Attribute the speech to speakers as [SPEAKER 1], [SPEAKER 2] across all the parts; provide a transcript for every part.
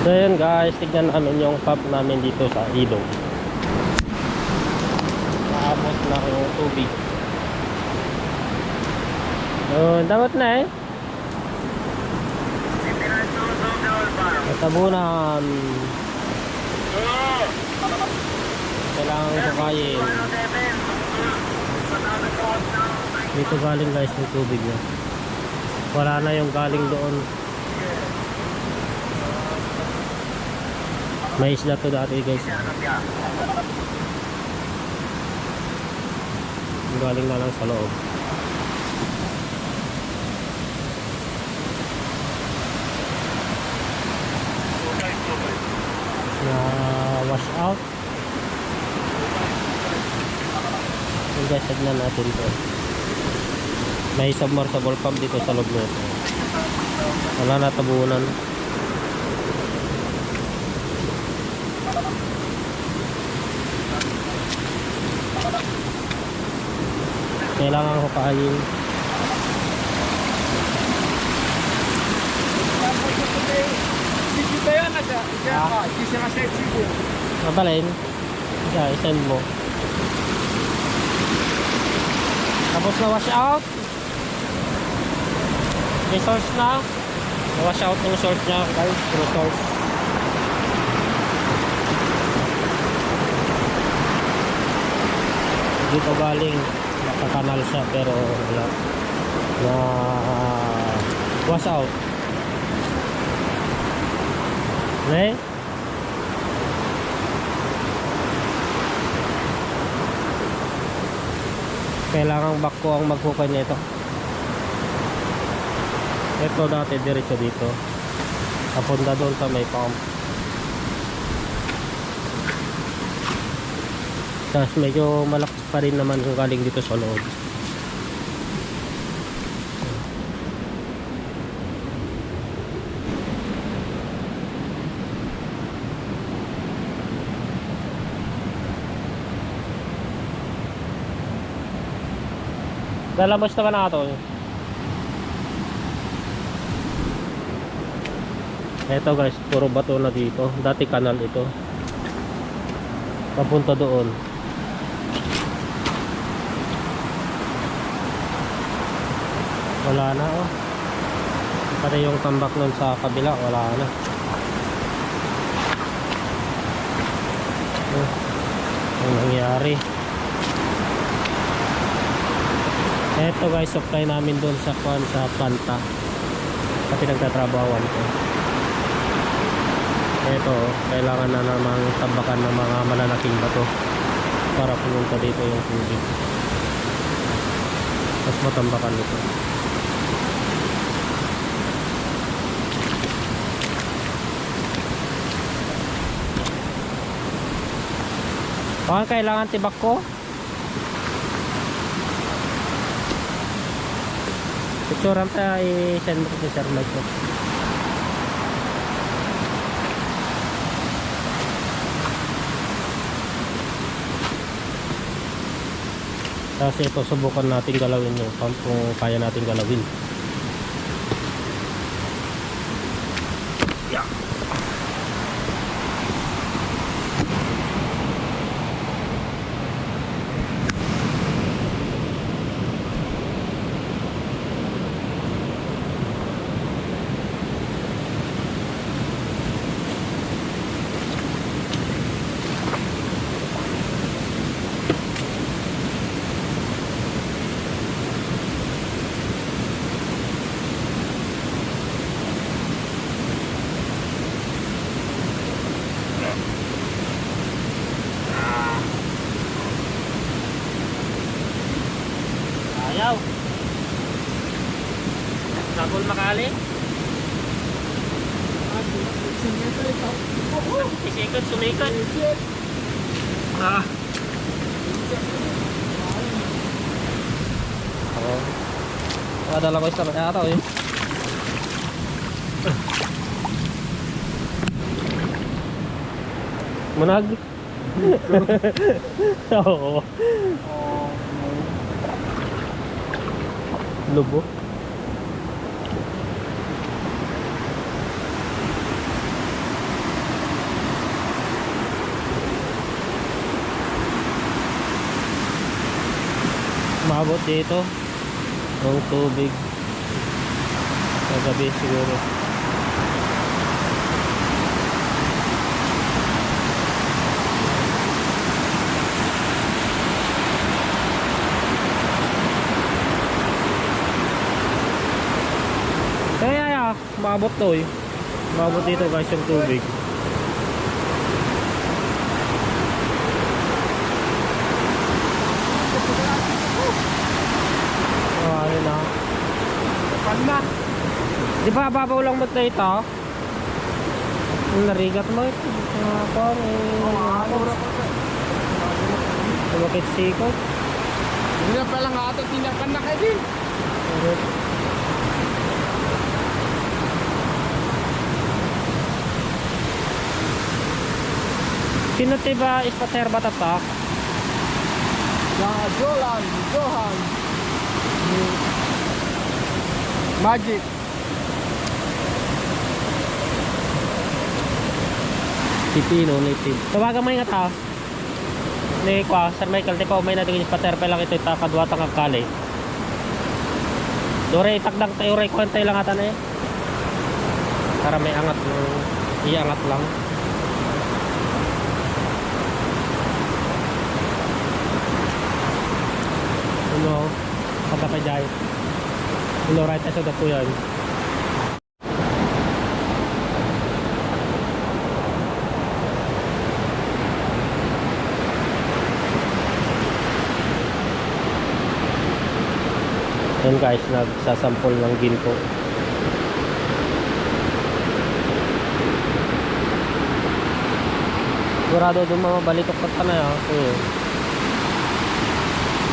[SPEAKER 1] So yun guys, tignan namin yung pump namin dito sa ilog. Naabot na yung tubig. Yun, dapat na eh. Natabunan. Kailangan sukayin. Dito galing guys yung tubig niya. Wala na yung galing doon. May isla to dati guys. Galing na lang sa loob. Na wash out. Yung guys, tignan natin to. May submersible pump dito sa loob nito. Wala na tabunan. Kailangan ko kain. Mabalin. Isa, isend mo. Tapos na wash out. May source na. Na-wash out yung source niya guys. True source. Dito galing. Nakakanal siya pero wala. Na wash out. Okay? Kailangan back ko ang maghukay nito. Ito dati diretso dito. Papunta doon sa may pump. Tapos medyo malakas pa rin naman kung galing dito sa loob. Lalabas naman na ito. Ito guys, puro bato na dito. Dati kanal ito. Papunta doon. Wala na oh. Pati yung tambak nun sa kabila, wala na. Oh, ang nangyari. Eto guys, supply namin doon sa kwan sa planta. Sa pinagtatrabawan ko. Ito, kailangan na namang tambakan ng mga malalaking bato para pumunta dito yung tubig. Mas matambakan nito. Baka kailangan tibak ko? Picturean tayo i-send mo sa Sir ko. Kasi ito subukan natin galawin yung pump kung kaya natin galawin. Yeah. Sabol makali. Isikot, sumikot. Ah. Oo. Nakadala ko isa pa yata eh. Munag. Oo. Lubo. Maabot dito. Ang tubig. Sa gabi siguro. Kaya ya, maabot to eh. Maabot dito guys yung tubig. Oh, ano na.
[SPEAKER 2] Palma.
[SPEAKER 1] Di ba babaw lang mo na ito? Narigat mo ito. Par, eh. Tumakit sikot.
[SPEAKER 2] Hindi na pala nga ito tinakan na kayo din.
[SPEAKER 1] Sino tiba ispater ba tatak?
[SPEAKER 2] Sa Jolan, Johan. Magic.
[SPEAKER 1] Pipino native. Tawagan mo yung tao. Ni kwa, Sir Michael, di pa umay na tingin ispater pa lang ito ita kadwata ng kali. Dore itakdang tayo ray kwentay lang ata na eh. Para may angat ng iangat lang. Ano, pagka pa jay. Ano, right sa dapo guys, nagsasampol ng ginto. Sigurado doon mga balitok pa na yan. Oo.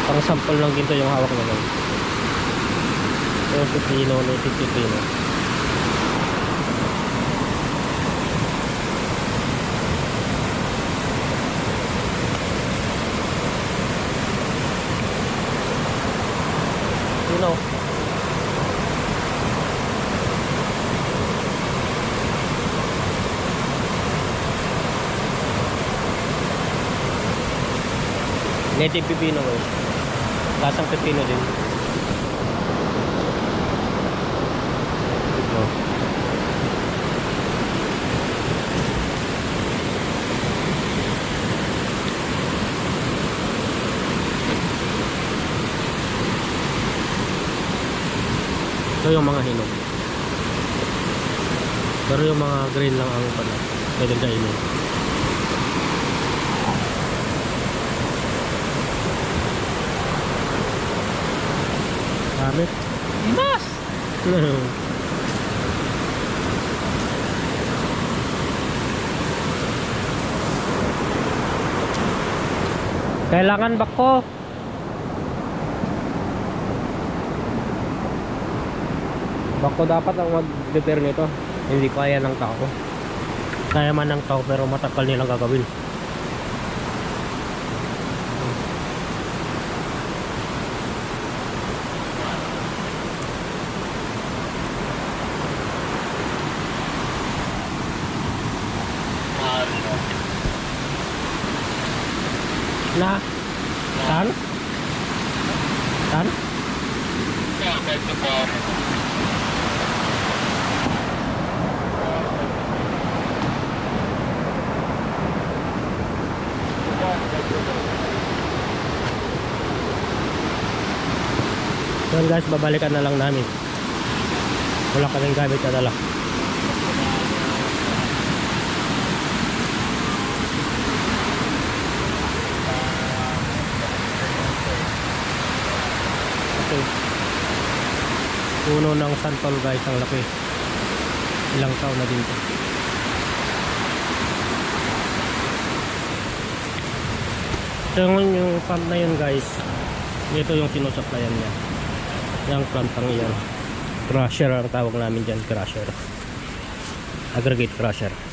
[SPEAKER 1] Pang sample ng ginto yung hawak naman. Yung pipino, native pipino. Know. Native pipino guys. Lasang pipino din. Ito yung mga hinog. Pero yung mga green lang ang pala. Pwede kainin. Dami.
[SPEAKER 2] Mas!
[SPEAKER 1] Kailangan bako. Bako dapat ang mag-repair nito. Hindi kaya ng tao. Kaya man ng tao pero matagal nilang gagawin. Na? Saan? Saan? Guys, babalikan na lang namin. Wala kaming gamit na dala. Okay. Puno ng santol guys, ang laki. Ilang taon na din to. So yung, pump na yun guys, ito yung sinusuplayan niya. Yung pump ang iyan. Crusher ang tawag namin dyan, crusher. Aggregate crusher.